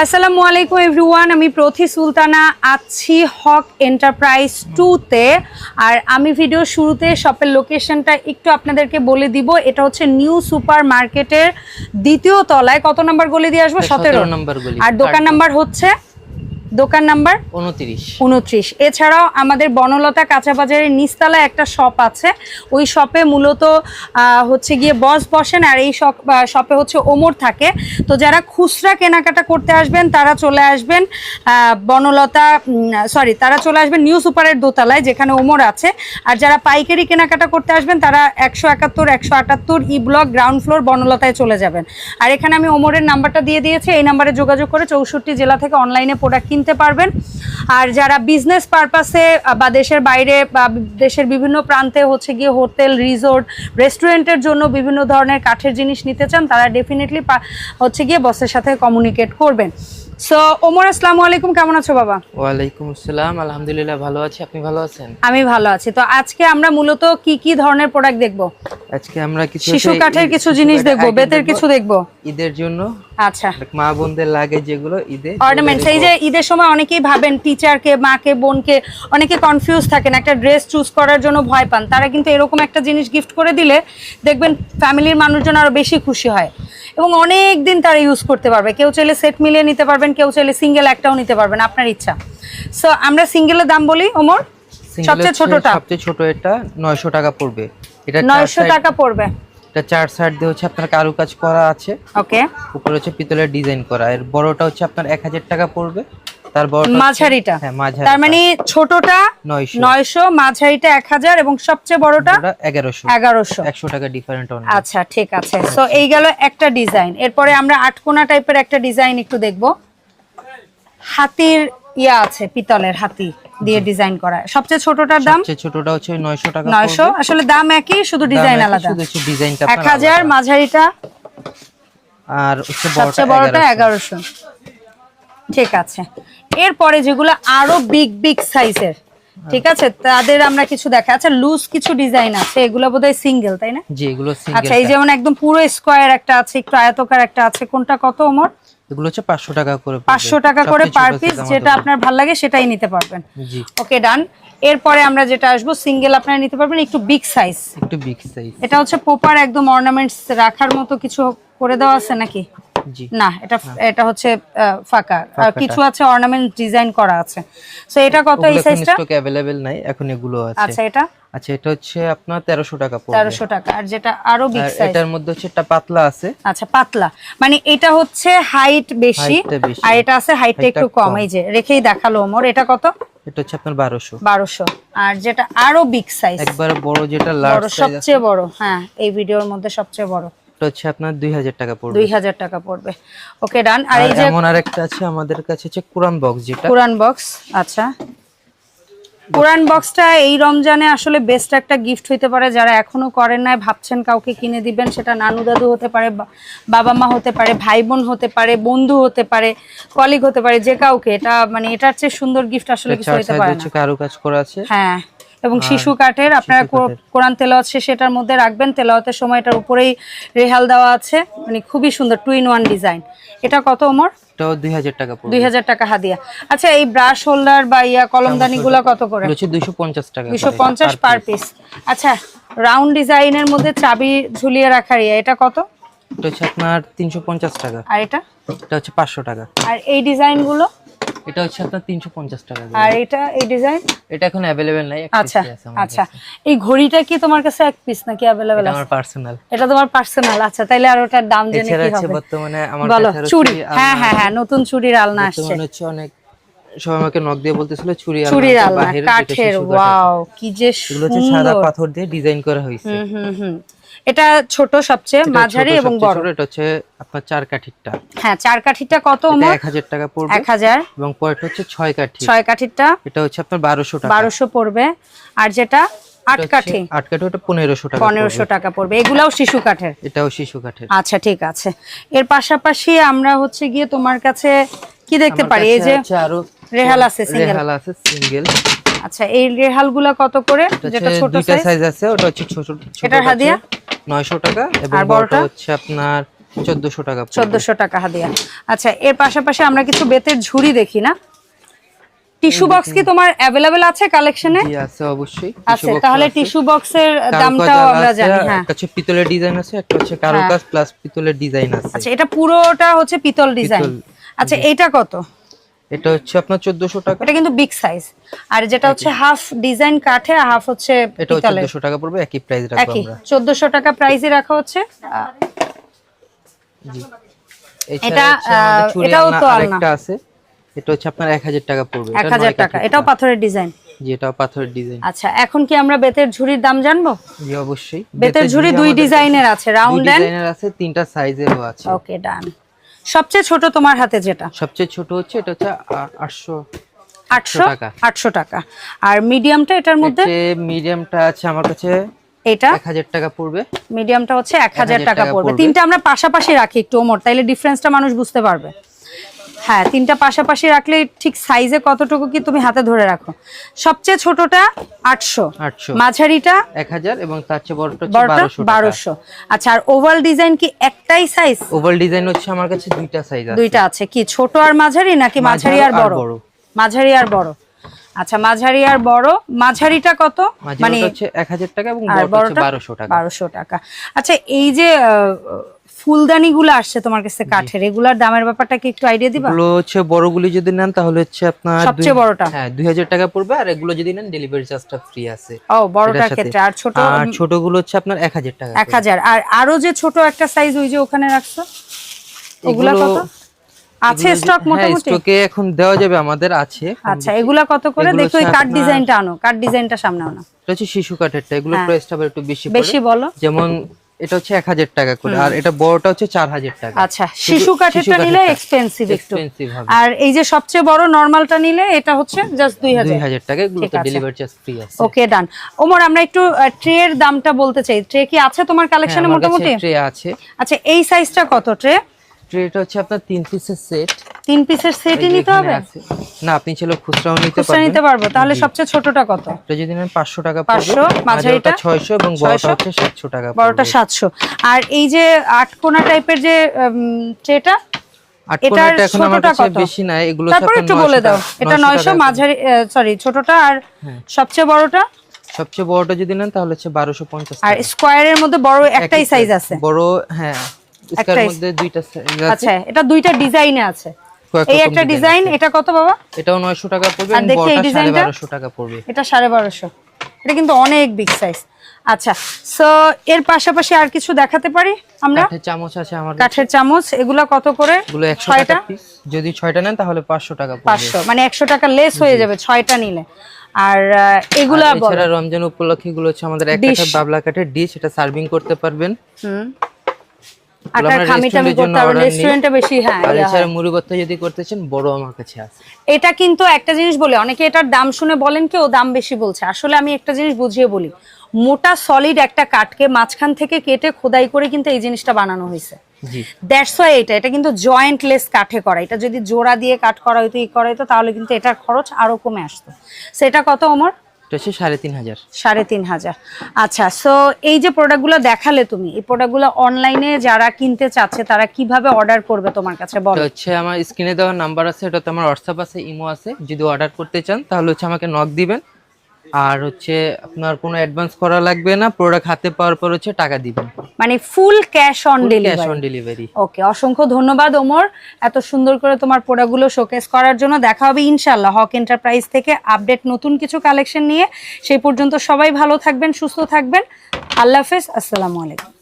আসসালামু আলাইকুম এভরিওয়ান আমি প্রথি সুলতানা আছি হক এন্টারপ্রাইজ টুতে। আর আমি ভিডিও শুরুতে শপের লোকেশনটা একটু আপনাদেরকে বলে দিব। এটা হচ্ছে নিউ সুপার মার্কেটের দ্বিতীয় তলায়। কত নাম্বার গলি দিয়ে আসব? সতেরো। নম্বর আর দোকান নাম্বার হচ্ছে দোকান নাম্বার? উনত্রিশ। উনত্রিশ। এছাড়াও আমাদের বনলতা কাঁচা বাজারের নিচতলায় একটা শপ আছে। ওই শপে মূলত হচ্ছে গিয়ে বস বসেন আর এই শপ শপে হচ্ছে ওমর থাকে। তো যারা খুচরা কেনাকাটা করতে আসবেন তারা চলে আসবেন বনলতা সরি তারা চলে আসবেন নিউ সুপারের দোতলায় যেখানে ওমর আছে। আর যারা পাইকারি কেনাকাটা করতে আসবেন তারা একশো একাত্তর একশো আটাত্তর ই ব্লক গ্রাউন্ড ফ্লোর বনলতায় চলে যাবেন। আর এখানে আমি ওমরের নাম্বারটা দিয়ে দিয়েছি। এই নাম্বারে যোগাযোগ করে চৌষট্টি জেলা থেকে অনলাইনে প্রোডাক্ট কিনতে পারবেন। আর যারা বিজনেস পারপাসে বা দেশের বাইরে বা দেশের বিভিন্ন প্রান্তে হচ্ছে গিয়ে হোটেল রিসোর্ট রেস্টুরেন্টের জন্য বিভিন্ন ধরনের কাঠের জিনিস নিতে চান তারা ডেফিনেটলি হচ্ছে গিয়ে বসের সাথে কমিউনিকেট করবেন। সো ওমর আসসালামু আলাইকুম। কেমন আছো বাবা? ওয়ালাইকুম আসসালাম। আলহামদুলিল্লাহ ভালো আছি। আপনি ভালো আছেন? আমি ভালো আছি। তো আজকে আমরা মূলত কি কি ধরনের প্রোডাক্ট দেখব? আজকে আমরা কিছু শিশু কাঠের কিছু জিনিস দেখব বেতের কিছু দেখব। ঈদের জন্য। আচ্ছা। মা বোনদের লাগে যেগুলো ঈদে অর্নামেন্টস এই যে ঈদের সময় অনেকেই ভাবেন টিচারকে মাকে বোনকে অনেকে কনফিউজ থাকেন একটা ড্রেস চুজ করার জন্য ভয় পান। তারা কিন্তু এরকম একটা জিনিস গিফট করে দিলে দেখবেন ফ্যামিলির মানুষজন আরও বেশি খুশি হয়। এবং অনেক দিন তারা ইউজ করতে পারবে। কেউ চাইলে সেট মিলিয়ে নিতে পারবেন কেউ চাইলে সিঙ্গেল একটাও নিতে পারবেন আপনার ইচ্ছা। সো আমরা সিঙ্গেলের দাম বলি ওমর? সবচেয়ে ছোটটা সবচেয়ে ছোট এটা নয়শো টাকা পড়বে। এটা চার নয়শো side- টাকা পড়বে। এটা চার সাইড দিয়ে হচ্ছে আপনার কারুকাজ করা আছে। ওকে উপরে হচ্ছে পিতলের ডিজাইন করা। এর বড়টা হচ্ছে আপনার এক হাজার টাকা পড়বে। তার মাঝারিটা। হ্যাঁ তার মানে ছোটটা নয়শো। নয়শো মাঝারিটা এক হাজার এবং সবচেয়ে বড়টা এগারোশো। এগারোশো। একশো টাকা ডিফারেন্ট আচ্ছা ঠিক আছে। সো এই গেল একটা ডিজাইন এরপরে আমরা আটকোনা টাইপের একটা ডিজাইন একটু দেখব। হাতির ইয়া আছে পিতলের হাতি দিয়ে ডিজাইন করা। সবচেয়ে ছোটটার দাম? সবচেয়ে ছোটটা হচ্ছে নয়শো টাকা নয়শো? আসলে দাম একই শুধু ডিজাইন আলাদা। ডিজাইনটা এক হাজার মাঝারিটা আর সবচেয়ে বড়টা এগারোশো। ঠিক আছে। এরপরে যেগুলো আরও বিগ বিগ সাইজের ঠিক আছে? তাদের আমরা কিছু দেখা আচ্ছা লুজ কিছু ডিজাইন আছে এগুলো বোধহয় সিঙ্গেল তাই না? জি এগুলো সিঙ্গেল আচ্ছা এই যেমন একদম পুরো স্কোয়ার একটা আছে একটু আয়তকার একটা আছে কোনটা কত ওমর? এগুলো হচ্ছে পাঁচশো টাকা করে পড়বে। পাঁচশো টাকা করে পার পিস যেটা আপনার ভালো লাগে সেটাই নিতে পারবেন। জি। ওকে ডান এরপরে আমরা যেটা আসব সিঙ্গেল আপনারা নিতে পারবেন একটু বিগ সাইজ একটু বিগ সাইজ এটা হচ্ছে পোপার একদম অর্নামেন্টস রাখার মতো কিছু করে দেওয়া আছে নাকি? না এটা এটা হচ্ছে ফাঁকা। আর কিছু আছে অর্নামেন্ট ডিজাইন করা আছে। সো এটা কত এই সাইজটা স্টক অ্যাভেলেবেল নাই এখন এগুলো আছে। আচ্ছা এটা? আচ্ছা এটা হচ্ছে আপনার তেরোশো টাকা পড়বে। তেরোশো টাকা। আর যেটা আরও বিগ সাইজ এটার মধ্যে হচ্ছে একটা পাতলা আছে। আচ্ছা পাতলা। মানে এটা হচ্ছে হাইট বেশি। আর এটা আছে হাইটটা একটু কম। এই যে রেখেই দেখাল ওমর এটা কত? এটা হচ্ছে আপনার বারোশো। বারোশো। আর যেটা আরও বিগ সাইজ একবারে বড় যেটা লার্জ সাইজ সবচেয়ে বড়। হ্যাঁ এই ভিডিওর মধ্যে সবচেয়ে বড়। এটা হচ্ছে আপনার দুই হাজার টাকা পড়বে। দুই হাজার টাকা পড়বে। ওকে ডান আর এই যে এমন আরেকটা আছে আমাদের কাছে হচ্ছে কোরআন বক্স যেটা। কোরআন বক্স আচ্ছা। কোরআন বক্সটা এই রমজানে আসলে বেস্ট একটা গিফট হইতে পারে। যারা এখনও করেন নাই ভাবছেন কাউকে কিনে দিবেন সেটা নানু দাদু হতে পারে বাবা মা হতে পারে ভাই বোন হতে পারে বন্ধু হতে পারে কলিগ হতে পারে যে কাউকে। এটা মানে এটার চেয়ে সুন্দর গিফট আসলে কিছু হইতে পারে না। হচ্ছে কারুকাজ করা আছে। হ্যাঁ। এবং শিশু কাঠের আপনারা। কোরআন তেলাওয়াত শেষে এটার মধ্যে রাখবেন। তেলাওয়াতের সময় এটার উপরেই রেহাল দেওয়া আছে। মানে খুবই সুন্দর টু ইন ওয়ান ডিজাইন। এটা কত ওমর? দুই হাজার টাকা দুই হাজার টাকা হাদিয়া। আচ্ছা এই ব্রাশ হোল্ডার বা ইয়া কলমদানি গুলা কত করে? দুইশো পঞ্চাশ টাকা পঞ্চাশ পার পিস আচ্ছা রাউন্ড ডিজাইনের মধ্যে চাবি ঝুলিয়ে রাখার ইয়া এটা কত? এটা হচ্ছে আপনার তিনশো পঞ্চাশ টাকা। আর এটা? এটা হচ্ছে পাঁচশো টাকা। আর এই ডিজাইনগুলো এটা হচ্ছে আপনার তিনশো পঞ্চাশ টাকা আর এটা এই ডিজাইন এটা এখন অ্যাভেলেবেল নাই আচ্ছা আছে আচ্ছা। এই ঘড়িটা কি তোমার কাছে এক পিস নাকি এটা আছে? আমার পার্সোনাল এটা তোমার পার্সোনাল আচ্ছা তাইলে আর ওটার দাম জেনে এছাড়া কি হবে? বর্তমানে আমার কাছে চুড়ি। হ্যাঁ হ্যাঁ হ্যাঁ নতুন চুড়ির আলনা আসছে। বর্তমানে হচ্ছে অনেক সবাই আমাকে নক দিয়ে বলতেছিল চুরি আলনা কাঠের ওয়াও কি যে হচ্ছে সাদা পাথর দিয়ে ডিজাইন করা হয়েছে। হুম হুম হুম। এটা ছোট সবচেয়ে মাঝারি এবং বড়। এটা হচ্ছে আপনার চার কাঠিরটা। হ্যাঁ চার কাঠিটা কত ওমর? এক হাজার টাকা পড়বে। এক হাজার। এবং পরেরটা হচ্ছে ছয় কাঠি ছয় কাঠিটা এটা হচ্ছে আপনার বারোশো টাকা। বারোশো পড়বে। আর যেটা আট কাঠি? আট কাঠি ওটা পনেরোশো টাকা পনেরোশো পড়বে। টাকা পড়বে। এগুলাও শিশু কাঠের? এটাও শিশু কাঠের। আচ্ছা ঠিক আছে। এর পাশাপাশি আমরা হচ্ছে গিয়ে তোমার কাছে কি দেখতে পারি? এই যে আরও রেহাল আছে single। রেহাল আছে সিঙ্গেল আচ্ছা এই রেহালগুলা কত করে? যেটা ছোট সাইজ আছে ওটা হচ্ছে ছোট এটার হাদিয়া? নয়শো টাকা এবং বড়টা? হচ্ছে আপনার চোদ্দশো টাকা পড়বে। চোদ্দশো টাকা হাদিয়া। আচ্ছা এর পাশাপাশি আমরা কিছু বেতের ঝুড়ি দেখি না? টিস্যু বক্স কি তোমার অ্যাভেলেবেল আছে কালেকশনে জি আছে অবশ্যই। আছে box তাহলে টিস্যু বক্সের দামটাও আমরা জানি হ্যাঁ। একটা হচ্ছে পিতলের ডিজাইন আছে একটা হচ্ছে কারুকাজ প্লাস পিতলের ডিজাইন আছে। আচ্ছা এটা পুরোটা হচ্ছে পিতল ডিজাইন আচ্ছা এটা কত? এটা হচ্ছে আপনার চোদ্দশো টাকা। এটা কিন্তু বিগ সাইজ আর যেটা হচ্ছে হাফ ডিজাইন কাঠে আর হাফ হচ্ছে পিতলের। চোদ্দশো টাকা পড়বে একই প্রাইস রাখব আমরা। চোদ্দশো টাকা প্রাইসে রাখা হচ্ছে। এটা, এটাও তো আলনা। আছে। এটা হচ্ছে আপনার এক হাজার টাকা পড়বে। এক এটা হাজার নয় টাকা। এটাও পাথরের ডিজাইন জি এটাও পাথরের ডিজাইন আচ্ছা এখন কি আমরা বেতের ঝুড়ির দাম জানব? জি অবশ্যই। বেতের ঝুড়ি দুই ডিজাইনের আছে রাউন্ড এন্ড ডিজাইনের আছে তিনটা সাইজেরও আছে। ওকে ডান সবচেয়ে ছোট তোমার হাতে যেটা? সবচেয়ে ছোট হচ্ছে এটা হচ্ছে আটশো আটশো? টাকা। আটশো টাকা। আর মিডিয়ামটা এটার মধ্যে? মিডিয়ামটা আছে আমার কাছে এটা? এক হাজার টাকা পড়বে। মিডিয়ামটা হচ্ছে এক হাজার 1000 টাকা পড়বে। তিনটা আমরা পাশাপাশি রাখি একটু ওমর। তাইলে ডিফারেন্সটা মানুষ বুঝতে পারবে। হ্যাঁ তিনটা পাশাপাশি রাখলে ঠিক সাইজে কতটুকু কি তুমি হাতে ধরে রাখো? সবচেয়ে ছোটটা আটশো। আটশো। মাঝারিটা এক হাজার এবং তার চেয়ে বড়টা বারোশো আচ্ছা আর ওভাল ডিজাইন কি একটাই সাইজ ওভাল ডিজাইন হচ্ছে আমার কাছে দুইটা সাইজ দুইটা আছে। কি ছোট আর মাঝারি নাকি মাঝারি আর বড়। মাঝারি আর বড়। আচ্ছা মাঝারি আর বড়। মাঝারিটা কত? মানে হচ্ছে এক হাজার টাকা এবং বড়টা হচ্ছে বড়টা বারোশো টাকা। বারোশো টাকা। আচ্ছা এই যে ফুলদানি গুলো আসছে তোমার কাছে কাঠের এগুলার দামের ব্যাপারটা কি একটু আইডিয়া দিবা? এগুলো হচ্ছে বড়গুলি যদি নেন তাহলে হচ্ছে আপনার সবচেয়ে বড়টা? হ্যাঁ দুই হাজার টাকা পড়বে আর এগুলো যদি নেন ডেলিভারি চার্জটা ফ্রি আছে। ও বড়টার ক্ষেত্রে। আর ছোট আর ছোটগুলো হচ্ছে আপনার এক হাজার টাকা এক হাজার। আর আরও যে ছোট একটা সাইজ ওই যে ওখানে রাখছো ওগুলা এগুলো- কত? আছে স্টক হ্যাঁ মোটামুটি? স্টকে এখন দেওয়া যাবে আমাদের আছে। আচ্ছা এগুলা কত করে? দেখো এই আপনার- ডিজাইনটা আনো কাঠ ডিজাইনটা সামনে আনো। এটা হচ্ছে শিশু কাঠেরটা এগুলো হ্যাঁ। প্রাইসটা আবার একটু বেশি বেশি বলো। যেমন এটা হচ্ছে এক হাজার টাকা করে আর এটা বড়টা হচ্ছে চার হাজার টাকা। আচ্ছা শিশু কাঠেরটা নিলে এক্সপেন্সিভ একটু। আর এই যে সবচেয়ে বড় নর্মালটা নিলে এটা হচ্ছে জাস্ট দুই দুই হাজার হাজার টাকা এগুলো তো ডেলিভারি চার্জ ফ্রি আছে। ওকে ডান ওমর আমরা একটু ট্রের দামটা বলতে চাই। ট্রে কি আছে তোমার কালেকশনে মোটামুটি? ট্রে আছে। আচ্ছা এই সাইজটা কত ট্রে ট্রেটা হচ্ছে আপনার তিন পিসের সেট তিন পিসের সেটই নিতে হবে? না আপনি ছিল খুচরাও নিতে খুচরা নিতে পারব। তাহলে সবচেয়ে ছোটটা কত? এটা যদি নেন পাঁচশো টাকা 500, মাঝারিটা? ছয়শো এবং বড়টা হচ্ছে সাতশো টাকা বড়টা পড়বে। সাতশো। আর এই যে আটকোনা টাইপের যে ট্রেটা আট কোণাটা এখন আমার কাছে বেশি নাই এগুলো তারপর একটু বলে দাও। এটা 900 নয়শো মাঝারি সরি ছোটটা আর হ্যাঁ। সবচেয়ে বড়টা? সবচেয়ে বড়টা যদি নেন তাহলে হচ্ছে বারোশো পঞ্চাশ আর স্কোয়ারের মধ্যে বড় একটাই সাইজ আছে। বড় হ্যাঁ। স্কয়ার মধ্যে দুইটা সাইজ আছে। আচ্ছা এটা দুইটা ডিজাইনে আছে। এই একটা ডিজাইন এটা কত বাবা? এটাও নয়শো টাকা পড়বে আর দেখি এই ডিজাইনটা? বারোশো টাকা পড়বে। এটা কিন্তু অনেক বিগ সাইজ আচ্ছা সো এর পাশাপাশি আর কিছু দেখাতে পারি আমরা? কাঠের চামচ আছে আমার কাঠের চামচ এগুলা কত করে? এগুলো টাকা যদি ছয়টা নেন তাহলে পাঁচশো টাকা পড়বে। পাঁচশো মানে একশো টাকা লেস হয়ে যাবে ছয়টা নিলে। আর এগুলা রমজান উপলক্ষে এগুলো হচ্ছে আমাদের এক কাঠের বাবলা কাঠের ডিশ এটা সার্ভিং করতে পারবেন। হুম। আটার করতে রেস্টুরেন্টে বেশি হ্যাঁ আর এছাড়া মুড়ি ভর্তা যদি করতে চান বড় আমার কাছে আছে। এটা কিন্তু একটা জিনিস বলে অনেকে এটার দাম শুনে বলেন কি ও দাম বেশি বলছে। আসলে আমি একটা জিনিস বুঝিয়ে বলি মোটা সলিড একটা কাঠকে মাঝখান থেকে কেটে খোদাই করে কিন্তু এই জিনিসটা বানানো হয়েছে। জি। দ্যাটস ওয়াই এটা এটা কিন্তু জয়েন্টলেস কাঠে করা। এটা যদি জোড়া দিয়ে কাঠ করা হইতো ই করা হইতো তাহলে কিন্তু এটার খরচ আরও কমে আসতো। সেটা কত এটা হচ্ছে সাড়ে তিন হাজার। সাড়ে তিন হাজার। আচ্ছা সো এই যে প্রোডাক্টগুলো দেখালে তুমি এই প্রোডাক্টগুলো অনলাইনে যারা কিনতে চাচ্ছে তারা কীভাবে অর্ডার করবে তোমার কাছে বলো? হচ্ছে আমার স্ক্রিনে দেওয়া নাম্বার আছে এটাতে আমার হোয়াটসঅ্যাপ আছে ইমো আছে। যদি অর্ডার করতে চান তাহলে হচ্ছে আমাকে নক দিবেন। আর হচ্ছে আপনার কোনো অ্যাডভান্স করা লাগবে না প্রোডাক্ট হাতে পাওয়ার পর হচ্ছে টাকা দিবেন। মানে full cash on delivery okay অসংখ্য ধন্যবাদ ওমর। এত সুন্দর করে তোমার প্রোডাক্টগুলো শোকেস করার জন্য। দেখা হবে ইনশাল্লাহ হক এন্টারপ্রাইজ থেকে আপডেট নতুন কিছু কালেকশন নিয়ে। সেই পর্যন্ত সবাই ভালো থাকবেন সুস্থ থাকবেন। আল্লাহ হাফেজ আসসালামু আলাইকুম।